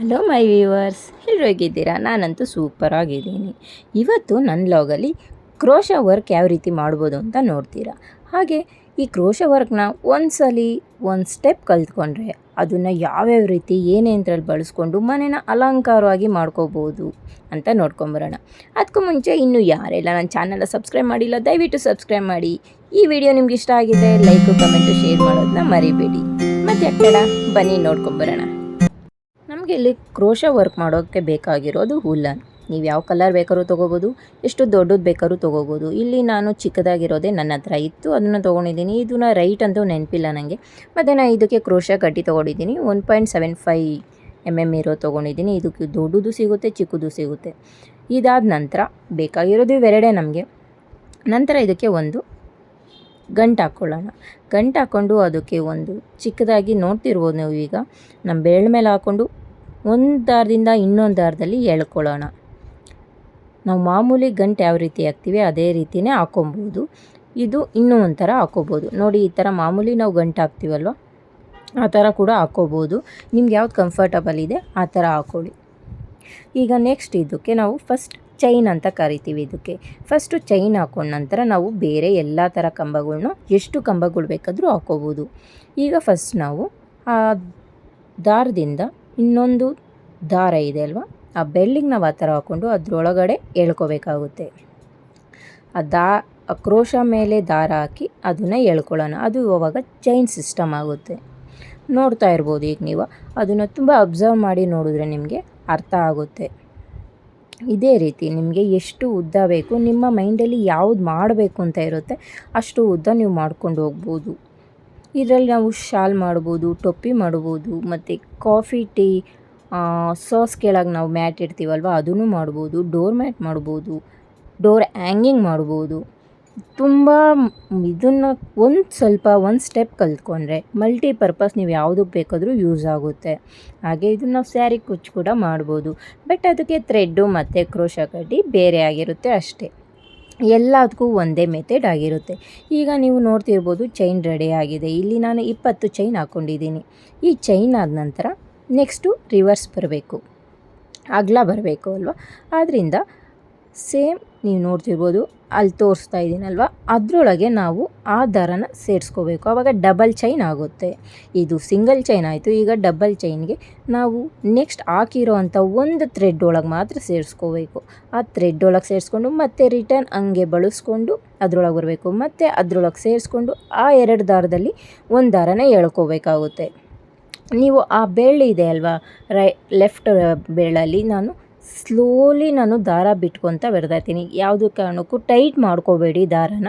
Hello my viewers ಎಲ್ಲರೂ ಹೇಗಿದ್ದೀರಾ ನಾನಂತೂ ಸೂಪರ್ ಆಗಿದ್ದೀನಿ. ಇವತ್ತು ನನ್ನ ಲಾಗಲ್ಲಿ ಕ್ರೋಶ ವರ್ಕ್ ಯಾವ ರೀತಿ ಮಾಡ್ಬೋದು ಅಂತ ನೋಡ್ತೀರಾ? ಹಾಗೆ ಈ ಕ್ರೋಶ ವರ್ಕ್ನ ಒಂದ್ಸಲಿ ಒಂದು ಸ್ಟೆಪ್ ಕಲ್ತ್ಕೊಂಡ್ರೆ ಅದನ್ನು ಯಾವ್ಯಾವ ರೀತಿ ಏನೇಂದ್ರಲ್ಲಿ ಬಳಸ್ಕೊಂಡು ಮನೇನ ಅಲಂಕಾರವಾಗಿ ಮಾಡ್ಕೋಬೋದು ಅಂತ ನೋಡ್ಕೊಂಬರೋಣ. ಅದಕ್ಕೂ ಮುಂಚೆ ಇನ್ನೂ ಯಾರೆಲ್ಲ ನನ್ನ ಚಾನಲ್ನ ಸಬ್ಸ್ಕ್ರೈಬ್ ಮಾಡಿಲ್ಲ, ದಯವಿಟ್ಟು ಸಬ್ಸ್ಕ್ರೈಬ್ ಮಾಡಿ. ಈ ವಿಡಿಯೋ ನಿಮ್ಗೆ ಇಷ್ಟ ಆಗಿದೆ ಲೈಕು ಕಮೆಂಟು ಶೇರ್ ಮಾಡೋದನ್ನ ಮರಿಬೇಡಿ. ಮತ್ತೆ ಅಕ್ಕಡ ಬನ್ನಿ ನೋಡ್ಕೊಂಬರೋಣ. ನಮಗೆ ಇಲ್ಲಿ ಕ್ರೋಶ ವರ್ಕ್ ಮಾಡೋಕ್ಕೆ ಬೇಕಾಗಿರೋದು ಹುಲ್ಲನ್ ನೀವು ಯಾವ ಕಲರ್ ಬೇಕಾದ್ರೂ ತೊಗೋಬೋದು, ಎಷ್ಟು ದೊಡ್ಡದು ಬೇಕಾದ್ರೂ ತೊಗೋಬೋದು. ಇಲ್ಲಿ ನಾನು ಚಿಕ್ಕದಾಗಿರೋದೇ ನನ್ನ ಹತ್ರ ಇತ್ತು, ಅದನ್ನು ತೊಗೊಂಡಿದ್ದೀನಿ. ಇದನ್ನ ರೈಟ್ ಅಂತೂ ನೆನಪಿಲ್ಲ ನನಗೆ ಮತ್ತು ನಾನು ಇದಕ್ಕೆ ಕ್ರೋಶ ಕಟ್ಟಿ ತೊಗೊಂಡಿದ್ದೀನಿ. One point seven five M M ಇರೋ ತೊಗೊಂಡಿದ್ದೀನಿ. ಇದಕ್ಕೆ ದೊಡ್ಡದು ಸಿಗುತ್ತೆ, ಚಿಕ್ಕದು ಸಿಗುತ್ತೆ. ಇದಾದ ನಂತರ ಬೇಕಾಗಿರೋದು ಇವೆರಡೇ ನಮಗೆ. ನಂತರ ಇದಕ್ಕೆ ಒಂದು ಗಂಟು ಹಾಕ್ಕೊಳ್ಳೋಣ ಗಂಟು ಹಾಕ್ಕೊಂಡು ಅದಕ್ಕೆ ಒಂದು ಚಿಕ್ಕದಾಗಿ ನೋಡ್ತಿರ್ಬೋದು ನೀವು ಈಗ. ನಮ್ಮ ಬೆರಳ ಮೇಲೆ ಹಾಕ್ಕೊಂಡು ಒಂದು ದಾರದಿಂದ ಇನ್ನೊಂದು ದಾರದಲ್ಲಿ ಎಳ್ಕೊಳ್ಳೋಣ. ನಾವು ಮಾಮೂಲಿ ಗಂಟು ಯಾವ ರೀತಿ ಹಾಕ್ತೀವಿ ಅದೇ ರೀತಿಯೇ ಹಾಕೊಬೋದು ಇದು ಇನ್ನೂ ಒಂಥರ ಹಾಕೋಬೋದು ನೋಡಿ, ಈ ಥರ ಮಾಮೂಲಿ ನಾವು ಗಂಟು ಹಾಕ್ತೀವಲ್ವ? ಆ ಥರ ಕೂಡ ಹಾಕೋಬೋದು ನಿಮ್ಗೆ ಯಾವ್ದು ಕಂಫರ್ಟಬಲ್ ಇದೆ, ಆ ಥರ ಹಾಕ್ಕೊಳ್ಳಿ. ಈಗ ನೆಕ್ಸ್ಟ್ ಇದಕ್ಕೆ ನಾವು ಫಸ್ಟ್ ಚೈನ್ ಅಂತ ಕರಿತೀವಿ ಇದಕ್ಕೆ. ಫಸ್ಟು ಚೈನ್ ಹಾಕೊಂಡ ನಂತರ ನಾವು ಬೇರೆ ಎಲ್ಲ ಥರ ಕಂಬಗಳನ್ನ ಎಷ್ಟು ಕಂಬಗಳು ಬೇಕಾದರೂ ಹಾಕೋಬೋದು ಈಗ ಫಸ್ಟ್ ನಾವು ಆ ದಾರದಿಂದ ಇನ್ನೊಂದು ದಾರ ಇದೆ ಅಲ್ವಾ? ಆ ಬೆಲ್ಲಿಗೆ ನಾವು ಆ ಥರ ಹಾಕ್ಕೊಂಡು ಅದರೊಳಗಡೆ ಎಳ್ಕೋಬೇಕಾಗುತ್ತೆ. ಆ ದಾ, ಆ ಮೇಲೆ ದಾರ ಹಾಕಿ ಅದನ್ನು ಎಳ್ಕೊಳ್ಳೋಣ. ಅದು ಅವಾಗ ಚೈನ್ ಸಿಸ್ಟಮ್ ಆಗುತ್ತೆ. ನೋಡ್ತಾ ಇರ್ಬೋದು ಈಗ ನೀವು. ಅದನ್ನು ತುಂಬ ಅಬ್ಸರ್ವ್ ಮಾಡಿ ನೋಡಿದ್ರೆ ನಿಮಗೆ ಅರ್ಥ ಆಗುತ್ತೆ. ಇದೇ ರೀತಿ ನಿಮಗೆ ಎಷ್ಟು ಉದ್ದ ಬೇಕು, ನಿಮ್ಮ ಮೈಂಡಲ್ಲಿ ಯಾವುದು ಮಾಡಬೇಕು ಅಂತ ಇರುತ್ತೆ, ಅಷ್ಟು ಉದ್ದ ನೀವು ಮಾಡ್ಕೊಂಡು ಹೋಗ್ಬೋದು. ಇದರಲ್ಲಿ ನಾವು ಶಾಲ್ ಮಾಡ್ಬೋದು, ಟೊಪ್ಪಿ ಮಾಡ್ಬೋದು, ಮತ್ತು ಕಾಫಿ, ಟೀ ಸಾಸ್ ಕೆಳಗೆ ನಾವು ಮ್ಯಾಟ್ ಇಡ್ತೀವಲ್ವ, ಅದನ್ನು ಮಾಡ್ಬೋದು, ಡೋರ್ ಮ್ಯಾಟ್ ಮಾಡ್ಬೋದು, ಡೋರ್ ಹ್ಯಾಂಗಿಂಗ್ ಮಾಡ್ಬೋದು. ತುಂಬ ಇದನ್ನು ಒಂದು ಸ್ವಲ್ಪ ಒಂದು ಸ್ಟೆಪ್ ಕಲ್ತ್ಕೊಂಡ್ರೆ ಮಲ್ಟಿಪರ್ಪಸ್ ನೀವು ಯಾವುದಕ್ಕೆ ಬೇಕಾದರೂ ಯೂಸ್ ಆಗುತ್ತೆ. ಹಾಗೆ ಇದನ್ನು ನಾವು ಸ್ಯಾರಿ ಕುಚ್ಚು ಕೂಡ ಮಾಡ್ಬೋದು. ಬಟ್ ಅದಕ್ಕೆ ಥ್ರೆಡ್ಡು ಮತ್ತು ಕ್ರೋಶ ಕಡ್ಡಿ ಬೇರೆ ಆಗಿರುತ್ತೆ ಅಷ್ಟೇ. ಎಲ್ಲದಕ್ಕೂ ಒಂದೇ ಮೆಥಡ್ ಆಗಿರುತ್ತೆ. ಈಗ ನೀವು ನೋಡ್ತಿರ್ಬೋದು ಚೈನ್ ರೆಡಿ ಆಗಿದೆ. ಇಲ್ಲಿ ನಾನು ಇಪ್ಪತ್ತು ಚೈನ್ ಹಾಕ್ಕೊಂಡಿದ್ದೀನಿ ಈ ಚೈನ್ ಆದ ನಂತರ ನೆಕ್ಸ್ಟು ರಿವರ್ಸ್ ಬರಬೇಕು. ಅಗಲ ಬರಬೇಕು ಅಲ್ವಾ? ಆದ್ದರಿಂದ ಸೇಮ್ ನೀವು ನೋಡ್ತಿರ್ಬೋದು, ಅಲ್ಲಿ ತೋರಿಸ್ತಾ ಇದ್ದೀನಲ್ವ ಅದರೊಳಗೆ ನಾವು ಆ ದಾರನ ಸೇರಿಸ್ಕೋಬೇಕು. ಆವಾಗ ಡಬಲ್ ಚೈನ್ ಆಗುತ್ತೆ. ಇದು ಸಿಂಗಲ್ ಚೈನ್ ಆಯಿತು. ಈಗ ಡಬಲ್ ಚೈನ್ಗೆ ನಾವು ನೆಕ್ಸ್ಟ್ ಹಾಕಿರೋ ಅಂಥ ಒಂದು ಥ್ರೆಡ್ ಒಳಗೆ ಮಾತ್ರ ಸೇರಿಸ್ಕೋಬೇಕು. ಆ ಥ್ರೆಡ್ ಒಳಗೆ ಸೇರಿಸ್ಕೊಂಡು ಮತ್ತೆ ರಿಟರ್ನ್ ಹಂಗೆ ಬಳಸ್ಕೊಂಡು ಅದರೊಳಗೆ ಬರಬೇಕು. ಮತ್ತು ಅದರೊಳಗೆ ಸೇರಿಸ್ಕೊಂಡು ಆ ಎರಡು ದಾರದಲ್ಲಿ ಒಂದು ದಾರನ ಎಳ್ಕೋಬೇಕಾಗುತ್ತೆ. ನೀವು ಆ ಬೆಳ್ಳಿ ಇದೆ ಅಲ್ವಾ? ರೈ ಲೆಫ್ಟ್ ಬೆಳ್ಳಲ್ಲಿ ನಾನು ಸ್ಲೋಲಿ ನಾನು ದಾರ ಬಿಟ್ಕೊತ ಬರ್ತಾ ಇರ್ತೀನಿ. ಯಾವುದೇ ಕಾರಣಕ್ಕೂ ಟೈಟ್ ಮಾಡ್ಕೋಬೇಡಿ ದಾರನ.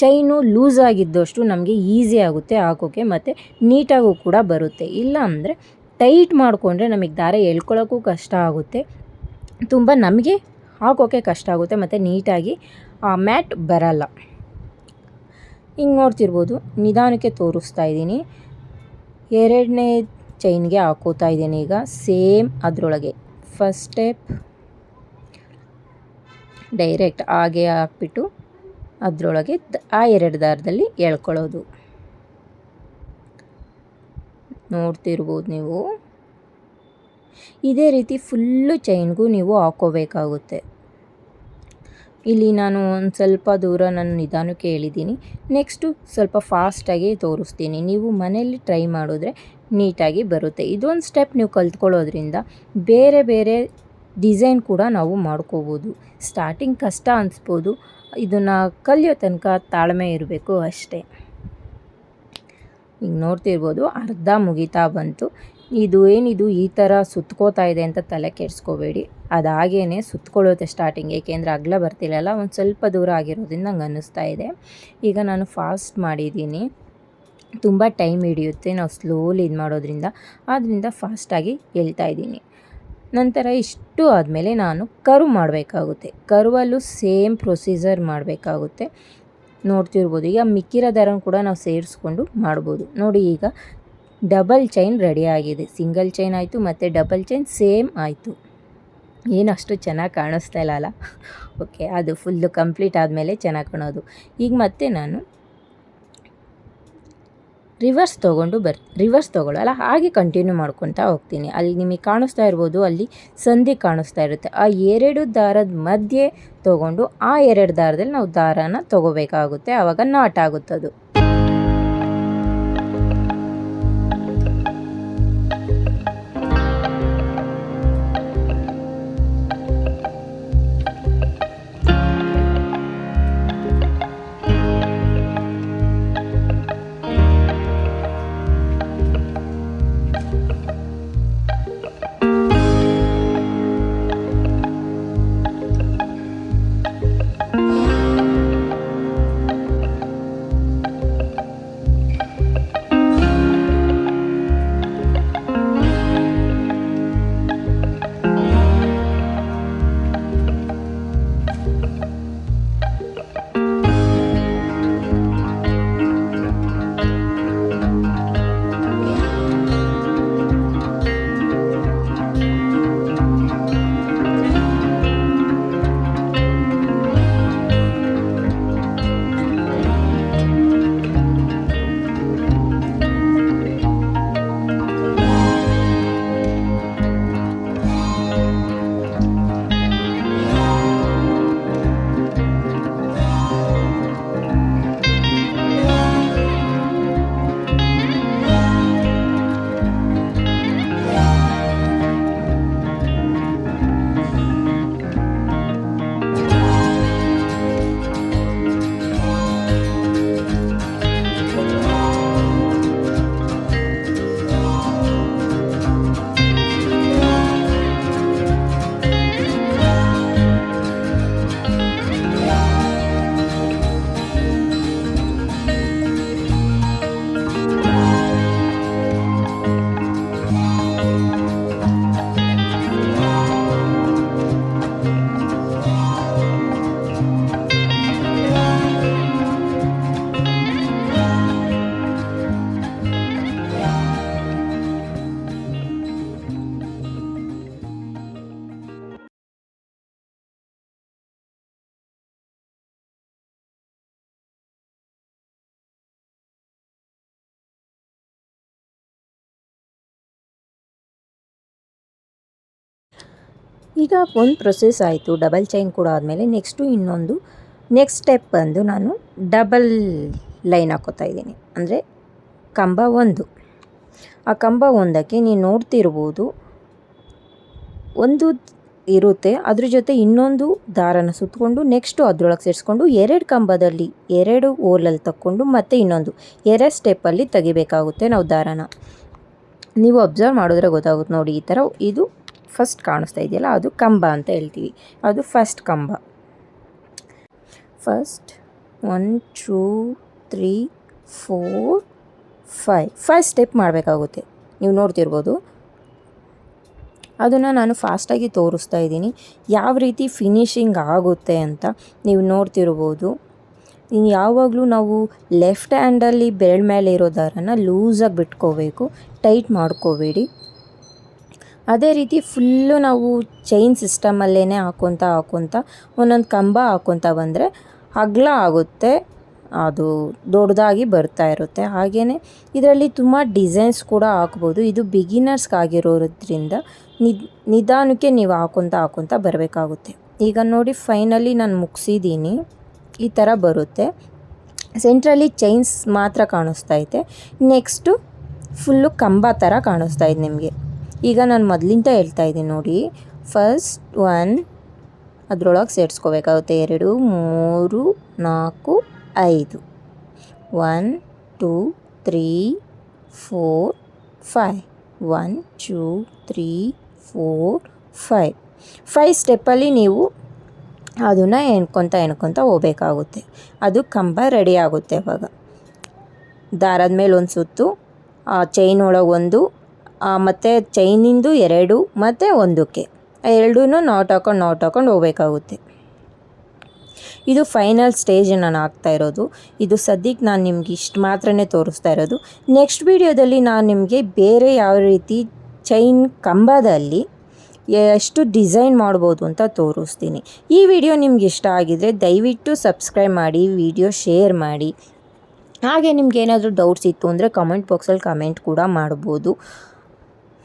ಚೈನು ಲೂಸ್ ಆಗಿದ್ದಷ್ಟು ನಮಗೆ ಈಸಿ ಆಗುತ್ತೆ ಹಾಕೋಕ್ಕೆ ಮತ್ತು ನೀಟಾಗೂ ಕೂಡ ಬರುತ್ತೆ. ಇಲ್ಲ ಅಂದರೆ ಟೈಟ್ ಮಾಡಿಕೊಂಡ್ರೆ ನಮಗೆ ದಾರ ಎಳ್ಕೊಳ್ಳೋಕ್ಕೂ ಕಷ್ಟ ಆಗುತ್ತೆ. ತುಂಬ ನಮಗೆ ಹಾಕೋಕ್ಕೆ ಕಷ್ಟ ಆಗುತ್ತೆ ಮತ್ತು ನೀಟಾಗಿ ಮ್ಯಾಟ್ ಬರಲ್ಲ. ಹಿಂಗೆ ನೋಡ್ತಿರ್ಬೋದು, ನಿಧಾನಕ್ಕೆ ತೋರಿಸ್ತಾ ಇದ್ದೀನಿ. ಎರಡನೇ ಚೈನ್ಗೆ ಹಾಕೋತಾ ಇದ್ದೀನಿ ಈಗ, ಸೇಮ್ ಅದರೊಳಗೆ. ಫಸ್ಟ್ ಸ್ಟೆಪ್ ಡೈರೆಕ್ಟ್ ಹಾಗೆ ಹಾಕ್ಬಿಟ್ಟು ಅದರೊಳಗೆ ಆ ಎರಡು ದಾರದಲ್ಲಿ ಎಳ್ಕೊಳ್ಳೋದು. ನೋಡ್ತಿರ್ಬೋದು ನೀವು. ಇದೇ ರೀತಿ ಫುಲ್ಲು ಚೈನ್ಗೂ ನೀವು ಹಾಕೋಬೇಕಾಗುತ್ತೆ ಇಲ್ಲಿ ನಾನು ಒಂದು ಸ್ವಲ್ಪ ದೂರ ನಾನು ನಿಧಾನಕ್ಕೆ ಹೇಳಿದ್ದೀನಿ. ನೆಕ್ಸ್ಟು ಸ್ವಲ್ಪ ಫಾಸ್ಟಾಗಿ ತೋರಿಸ್ತೀನಿ. ನೀವು ಮನೆಯಲ್ಲಿ ಟ್ರೈ ಮಾಡಿದ್ರೆ ನೀಟಾಗಿ ಬರುತ್ತೆ. ಇದೊಂದು ಸ್ಟೆಪ್ ನೀವು ಕಲ್ತ್ಕೊಳ್ಳೋದ್ರಿಂದ ಬೇರೆ ಬೇರೆ ಡಿಸೈನ್ ಕೂಡ ನಾವು ಮಾಡ್ಕೋಬೋದು. ಸ್ಟಾರ್ಟಿಂಗ್ ಕಷ್ಟ ಅನಿಸ್ಬೋದು. ಇದನ್ನು ಕಲಿಯೋ ತನಕ ತಾಳ್ಮೆ ಇರಬೇಕು ಅಷ್ಟೇ. ಈಗ ನೋಡ್ತಿರ್ಬೋದು, ಅರ್ಧ ಮುಗಿತಾ ಬಂತು. ಇದು ಏನಿದು ಈ ಥರ ಸುತ್ಕೋತಾ ಇದೆ ಅಂತ ತಲೆ ಕೆಡಿಸ್ಕೋಬೇಡಿ. ಅದು ಹಾಗೇ ಸ್ಟಾರ್ಟಿಂಗ್ ಏಕೆಂದರೆ ಅಗಲ ಬರ್ತಿಲ್ಲಲ್ಲ, ಒಂದು ಸ್ವಲ್ಪ ದೂರ ಆಗಿರೋದ್ರಿಂದ ನಂಗೆ ಅನ್ನಿಸ್ತಾ ಇದೆ. ಈಗ ನಾನು ಫಾಸ್ಟ್ ಮಾಡಿದ್ದೀನಿ. ತುಂಬ ಟೈಮ್ ಹಿಡಿಯುತ್ತೆ ನಾವು ಸ್ಲೋಲಿ ಇದು ಮಾಡೋದ್ರಿಂದ. ಆದ್ದರಿಂದ ಫಾಸ್ಟಾಗಿ ಹೇಳ್ತಾ ಇದ್ದೀನಿ. ನಂತರ ಇಷ್ಟು ಆದಮೇಲೆ ನಾನು ಕರು ಮಾಡಬೇಕಾಗುತ್ತೆ. ಕರ್ವಲ್ಲೂ ಸೇಮ್ ಪ್ರೊಸೀಜರ್ ಮಾಡಬೇಕಾಗುತ್ತೆ. ನೋಡ್ತಿರ್ಬೋದು. ಈಗ ಮಿಕ್ಕಿರೋ ದರನ ಕೂಡ ನಾವು ಸೇರಿಸ್ಕೊಂಡು ಮಾಡ್ಬೋದು. ನೋಡಿ ಈಗ ಡಬಲ್ ಚೈನ್ ರೆಡಿ ಆಗಿದೆ. ಸಿಂಗಲ್ ಚೈನ್ ಆಯಿತು, ಮತ್ತು ಡಬಲ್ ಚೈನ್ ಸೇಮ್ ಆಯಿತು. ಏನು ಅಷ್ಟು ಚೆನ್ನಾಗಿ ಕಾಣಿಸ್ತಾ ಇಲ್ಲ ಅಲ್ಲ? ಓಕೆ, ಅದು ಫುಲ್ಲು ಕಂಪ್ಲೀಟ್ ಆದಮೇಲೆ ಚೆನ್ನಾಗಿ ಕಾಣೋದು. ಈಗ ಮತ್ತೆ ನಾನು ರಿವರ್ಸ್ ತೊಗೊಂಡು ಬರ್ ರಿವರ್ಸ್ ತೊಗೊಳ್ಳಲ್ಲ ಹಾಗೆ ಕಂಟಿನ್ಯೂ ಮಾಡ್ಕೊತಾ ಹೋಗ್ತೀನಿ. ಅಲ್ಲಿ ನಿಮಗೆ ಕಾಣಿಸ್ತಾ ಇರ್ಬೋದು, ಅಲ್ಲಿ ಸಂಧಿ ಕಾಣಿಸ್ತಾ ಇರುತ್ತೆ. ಆ ಎರಡು ದಾರದ ಮಧ್ಯೆ ತೊಗೊಂಡು ಆ ಎರಡು ದಾರದಲ್ಲಿ ನಾವು ದಾರನ ತೊಗೋಬೇಕಾಗುತ್ತೆ. ಆವಾಗ ನಾಟ್ ಆಗುತ್ತದು. ಈಗ ಒಂದು ಪ್ರೊಸೆಸ್ ಆಯಿತು. ಡಬಲ್ ಚೈನ್ ಕೂಡ ಆದಮೇಲೆ ನೆಕ್ಸ್ಟು ಇನ್ನೊಂದು ನೆಕ್ಸ್ಟ್ ಸ್ಟೆಪ್ ಬಂದು ನಾನು ಡಬಲ್ ಲೈನ್ ಹಾಕೋತಾ ಇದ್ದೀನಿ. ಅಂದರೆ ಕಂಬ ಒಂದು. ಆ ಕಂಬ ಒಂದಕ್ಕೆ ನೀವು ನೋಡ್ತಿರ್ಬೋದು ಒಂದು ಇರುತ್ತೆ. ಅದ್ರ ಜೊತೆ ಇನ್ನೊಂದು ದಾರನ ಸುತ್ತಕೊಂಡು ನೆಕ್ಸ್ಟು ಅದರೊಳಗೆ ಸೇರಿಸ್ಕೊಂಡು ಎರಡು ಕಂಬದಲ್ಲಿ ಎರಡು ಓಲಲ್ಲಿ ತಕ್ಕೊಂಡು ಮತ್ತೆ ಇನ್ನೊಂದು ಎರಡು ಸ್ಟೆಪ್ಪಲ್ಲಿ ತೆಗಿಬೇಕಾಗುತ್ತೆ ನಾವು ದಾರನ. ನೀವು ಅಬ್ಸರ್ವ್ ಮಾಡಿದ್ರೆ ಗೊತ್ತಾಗುತ್ತೆ ನೋಡಿ ಈ ಥರ ಇದು ಫಸ್ಟ್ ಕಾಣಿಸ್ತಾ ಇದೆಯಲ್ಲ, ಅದು ಕಂಬ ಅಂತ ಹೇಳ್ತೀವಿ. ಅದು ಫಸ್ಟ್ ಕಂಬ. First one two three four five five step ಮಾಡಬೇಕಾಗುತ್ತೆ. ನೀವು ನೋಡ್ತಿರ್ಬೋದು. ಅದನ್ನು ನಾನು ಫಾಸ್ಟಾಗಿ ತೋರಿಸ್ತಾ ಇದ್ದೀನಿ. ಯಾವ ರೀತಿ ಫಿನಿಶಿಂಗ್ ಆಗುತ್ತೆ ಅಂತ ನೀವು ನೋಡ್ತಿರ್ಬೋದು. ಇನ್ನು ಯಾವಾಗಲೂ ನಾವು ಲೆಫ್ಟ್ ಹ್ಯಾಂಡಲ್ಲಿ ಬೆರಳ ಮೇಲೆ ಇರೋ ದಾರನ ಲೂಸಾಗಿ ಬಿಟ್ಕೋಬೇಕು. ಟೈಟ್ ಮಾಡ್ಕೋಬೇಡಿ. ಅದೇ ರೀತಿ ಫುಲ್ಲು ನಾವು ಚೈನ್ ಸಿಸ್ಟಮಲ್ಲೇ ಹಾಕ್ಕೊತ ಹಾಕ್ಕೊತ ಒಂದೊಂದು ಕಂಬ ಹಾಕ್ಕೊತ ಬಂದರೆ ಅಗಲ ಆಗುತ್ತೆ. ಅದು ದೊಡ್ಡದಾಗಿ ಬರ್ತಾ ಇರುತ್ತೆ. ಹಾಗೆಯೇ ಇದರಲ್ಲಿ ತುಂಬ ಡಿಸೈನ್ಸ್ ಕೂಡ ಹಾಕ್ಬೋದು. ಇದು ಬಿಗಿನರ್ಸ್ಗಾಗಿರೋದ್ರಿಂದ ನಿದ್ ನಿಧಾನಕ್ಕೆ ನೀವು ಹಾಕೊತ ಹಾಕೊತ ಬರಬೇಕಾಗುತ್ತೆ. ಈಗ ನೋಡಿ ಫೈನಲಿ ನಾನು ಮುಗಿಸಿದ್ದೀನಿ ಈ ಥರ ಬರುತ್ತೆ. ಸೆಂಟ್ರಲ್ಲಿ ಚೈನ್ಸ್ ಮಾತ್ರ ಕಾಣಿಸ್ತಾ ಐತೆ. ನೆಕ್ಸ್ಟು ಫುಲ್ಲು ಕಂಬ ಥರ ಕಾಣಿಸ್ತಾ ಇದೆ ನಿಮಗೆ. ಈಗ ನಾನು ಮೊದಲಿಂದ ಹೇಳ್ತಾ ಇದ್ದೀನಿ ನೋಡಿ. ಫಸ್ಟ್ ಒನ್ ಅದರೊಳಗೆ ಸೇರಿಸ್ಕೋಬೇಕಾಗುತ್ತೆ. ಎರಡು, ಮೂರು, ನಾಲ್ಕು, ಐದು. One two three four five one two three four five five ಸ್ಟೆಪ್ಪಲ್ಲಿ ನೀವು ಅದನ್ನು ಎಣ್ಕೊತ ಎಣ್ಕೊತ ಹೋಗಬೇಕಾಗುತ್ತೆ. ಅದು ಕಂಬ ರೆಡಿ ಆಗುತ್ತೆ ಅವಾಗ. ದಾರದ ಮೇಲೆ ಒಂದು ಸುತ್ತು ಚೈನ್ ಒಳಗೆ ಒಂದು ಮತ್ತು ಚೈನಿಂದು ಎರಡು, ಮತ್ತು ಒಂದಕ್ಕೆ. ಎರಡೂ ನಾಟ್ ಹಾಕೊಂಡು ನಾಟ್ ಹಾಕೊಂಡು ಹೋಗ್ಬೇಕಾಗುತ್ತೆ. ಇದು ಫೈನಲ್ ಸ್ಟೇಜ್ ನಾನು ಆಗ್ತಾ ಇರೋದು. ಇದು ಸದ್ಯಕ್ಕೆ ನಾನು ನಿಮ್ಗೆ ಇಷ್ಟು ಮಾತ್ರನೇ ತೋರಿಸ್ತಾ ಇರೋದು. ನೆಕ್ಸ್ಟ್ ವೀಡಿಯೋದಲ್ಲಿ ನಾನು ನಿಮಗೆ ಬೇರೆ ಯಾವ ರೀತಿ ಚೈನ್ ಕಂಬದಲ್ಲಿ ಎಷ್ಟು ಡಿಸೈನ್ ಮಾಡ್ಬೋದು ಅಂತ ತೋರಿಸ್ತೀನಿ. ಈ ವಿಡಿಯೋ ನಿಮ್ಗೆ ಇಷ್ಟ ಆಗಿದರೆ ದಯವಿಟ್ಟು ಸಬ್ಸ್ಕ್ರೈಬ್ ಮಾಡಿ ವಿಡಿಯೋ ಶೇರ್ ಮಾಡಿ. ಹಾಗೆ ನಿಮ್ಗೆ ಏನಾದರೂ ಡೌಟ್ಸ್ ಇತ್ತು ಅಂದರೆ ಕಮೆಂಟ್ ಬಾಕ್ಸಲ್ಲಿ ಕಮೆಂಟ್ ಕೂಡ ಮಾಡ್ಬೋದು.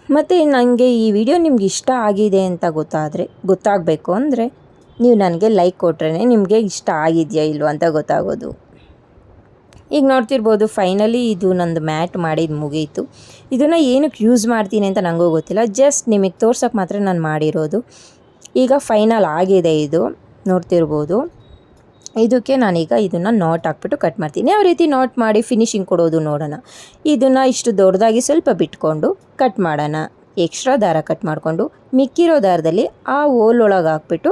ಮತ್ತು ನನಗೆ ಈ ವಿಡಿಯೋ ನಿಮ್ಗೆ ಇಷ್ಟ ಆಗಿದೆ ಅಂತ ಗೊತ್ತಾದರೆ, ಗೊತ್ತಾಗಬೇಕು ಅಂದರೆ ನೀವು ನನಗೆ ಲೈಕ್ ಕೊಟ್ರೇ ನಿಮಗೆ ಇಷ್ಟ ಆಗಿದೆಯಾ ಇಲ್ವ ಅಂತ ಗೊತ್ತಾಗೋದು. ಈಗ ನೋಡ್ತಿರ್ಬೋದು ಫೈನಲಿ ಇದು ನಂದು ಮ್ಯಾಟ್ ಮಾಡಿದ್ದು ಮುಗೀತು. ಇದನ್ನು ಏನಕ್ಕೆ ಯೂಸ್ ಮಾಡ್ತೀನಿ ಅಂತ ನನಗೂ ಗೊತ್ತಿಲ್ಲ. ಜಸ್ಟ್ ನಿಮಗೆ ತೋರ್ಸೋಕ್ಕೆ ಮಾತ್ರ ನಾನು ಮಾಡಿರೋದು. ಈಗ ಫೈನಲ್ ಆಗಿದೆ ಇದು. ನೋಡ್ತಿರ್ಬೋದು. ಇದಕ್ಕೆ ನಾನೀಗ ಇದನ್ನು ನಾಟ್ ಹಾಕ್ಬಿಟ್ಟು ಕಟ್ ಮಾಡ್ತೀನಿ. ಯಾವ ರೀತಿ ನಾಟ್ ಮಾಡಿ ಫಿನಿಶಿಂಗ್ ಕೊಡೋದು ನೋಡೋಣ. ಇದನ್ನು ಇಷ್ಟು ದೊಡ್ಡದಾಗಿ ಸ್ವಲ್ಪ ಬಿಟ್ಕೊಂಡು ಕಟ್ ಮಾಡೋಣ. ಎಕ್ಸ್ಟ್ರಾ ದಾರ ಕಟ್ ಮಾಡಿಕೊಂಡು ಮಿಕ್ಕಿರೋ ದಾರದಲ್ಲಿ ಆ ಓಲೊಳಗೆ ಹಾಕ್ಬಿಟ್ಟು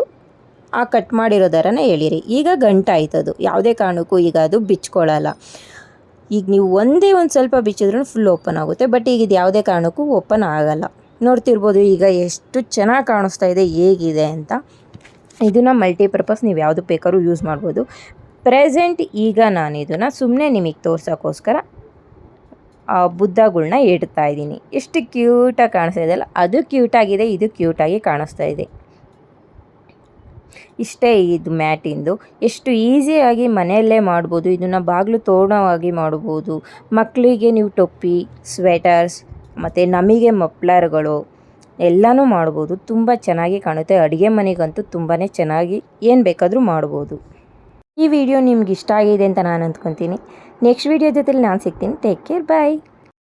ಆ ಕಟ್ ಮಾಡಿರೋ ದಾರನ ಎಳೀರಿ. ಈಗ ಗಂಟಾಯ್ತದು ಯಾವುದೇ ಕಾರಣಕ್ಕೂ ಈಗ ಅದು ಬಿಚ್ಕೊಳ್ಳಲ್ಲ. ಈಗ ನೀವು ಒಂದೇ ಒಂದು ಸ್ವಲ್ಪ ಬಿಚ್ಚಿದ್ರೂ ಫುಲ್ ಓಪನ್ ಆಗುತ್ತೆ. ಬಟ್ ಈಗ ಇದು ಯಾವುದೇ ಕಾರಣಕ್ಕೂ ಓಪನ್ ಆಗಲ್ಲ. ನೋಡ್ತಿರ್ಬೋದು ಈಗ ಎಷ್ಟು ಚೆನ್ನಾಗಿ ಕಾಣಿಸ್ತಾ ಇದೆ, ಹೇಗಿದೆ ಅಂತ. ಇದನ್ನು ಮಲ್ಟಿಪರ್ಪಸ್ ನೀವು ಯಾವುದು ಬೇಕಾದ್ರೂ ಯೂಸ್ ಮಾಡ್ಬೋದು. ಪ್ರೆಸೆಂಟ್ ಈಗ ನಾನು ಇದನ್ನು ಸುಮ್ಮನೆ ನಿಮಗೆ ತೋರ್ಸೋಕ್ಕೋಸ್ಕರ ಬುದ್ಧಗಳ್ನ ಇಡ್ತಾ ಇದ್ದೀನಿ. ಎಷ್ಟು ಕ್ಯೂಟಾಗಿ ಕಾಣಿಸ್ತಾ ಇದೆಯಲ್ಲ ಅದು ಕ್ಯೂಟಾಗಿದೆ ಇದು ಕ್ಯೂಟಾಗಿ ಕಾಣಿಸ್ತಾ ಇದೆ. ಇಷ್ಟೇ ಇದು ಮ್ಯಾಟಿಂದು ಎಷ್ಟು ಈಸಿಯಾಗಿ ಮನೆಯಲ್ಲೇ ಮಾಡ್ಬೋದು, ಇದನ್ನು ಬಾಗಿಲು ತೋರಣವಾಗಿ ಮಾಡ್ಬೋದು. ಮಕ್ಕಳಿಗೆ ನೀವು ಟೊಪ್ಪಿ ಸ್ವೆಟರ್ಸ್ ಮತ್ತು ನಮಗೆ ಮಫ್ಲರ್ಗಳು ಎಲ್ಲನೂ ಮಾಡ್ಬೋದು. ತುಂಬ ಚೆನ್ನಾಗಿ ಕಾಣುತ್ತೆ. ಅಡುಗೆ ಮನೆಗಂತೂ ತುಂಬಾ ಚೆನ್ನಾಗಿ ಏನು ಬೇಕಾದರೂ ಮಾಡ್ಬೋದು. ಈ ವಿಡಿಯೋ ನಿಮ್ಗೆ ಇಷ್ಟ ಆಗಿದೆ ಅಂತ ನಾನು ಅಂದ್ಕೊತೀನಿ. ನೆಕ್ಸ್ಟ್ ವಿಡಿಯೋ ಜೊತೆಲಿ ನಾನು ಸಿಗ್ತೀನಿ. Take care bye